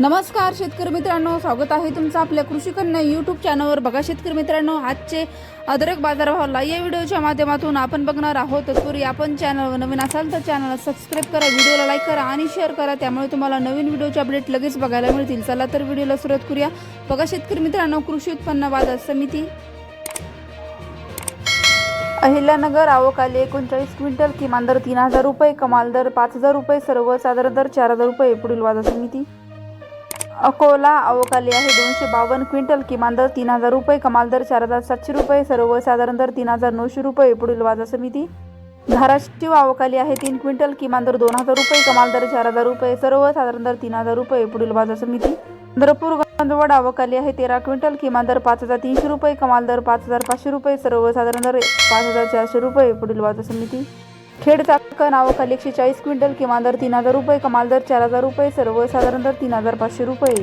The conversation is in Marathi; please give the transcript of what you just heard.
नमस्कार शेतकरी मित्रांनो. स्वागत आहे तुमचं आपल्या कृषी कन्या यूट्यूब चॅनलवर बघा शेतकरी मित्रांनो आजचे अदरक बाजारभावाला या व्हिडिओच्या माध्यमातून आपण बघणार आहोत. तत्पूर्वी आपण चॅनलवर नवीन असाल तर चॅनलला सबस्क्राईब करा व्हिडिओला लाईक करा आणि शेअर करा. त्यामुळे तुम्हाला नवीन व्हिडिओचे अपडेट लगेच बघायला मिळतील. चला तर व्हिडिओला सुरुवात करूया. बघा शेतकरी मित्रांनो कृषी उत्पन्न बाजार समिती. अहिल्यानगर आवकाले एकोणचाळीस क्विंटल किमान दर तीन हजार रुपये कमाल दर पाच हजार रुपये सर्वसाधारण दर चार हजार रुपये पुढील बाजार समिती. अकोला अवकाली आहे दोनशे बावन्न क्विंटल किमान दर तीन हजार रुपये कमाल दर चार हजार सातशे रुपये सर्वसाधारण दर तीन हजार नऊशे रुपये पुढील बाजार समिती. धाराशिव अवकाली आहे तीन क्विंटल किमान दर दोन हजार रुपये कमाल दर चार हजार रुपये सर्वसाधारण दर तीन हजार रुपये पुढील बाजार समिती. चंद्रपूर गंधवड अवकाली आहे तेरा क्विंटल किमान दर पाच हजार तीनशे रुपये कमाल दर पाच हजार पाचशे रुपये सर्वसाधारण दर पाच हजार चारशे रुपये पुढील बाजार समिती. खेड चाकण अवकाली एकशे चाळीस क्विंटल किमान दर तीन हजार रुपये कमाल दर चार हजार रुपये सर्वसाधारण दर तीन हजार पाचशे रुपये.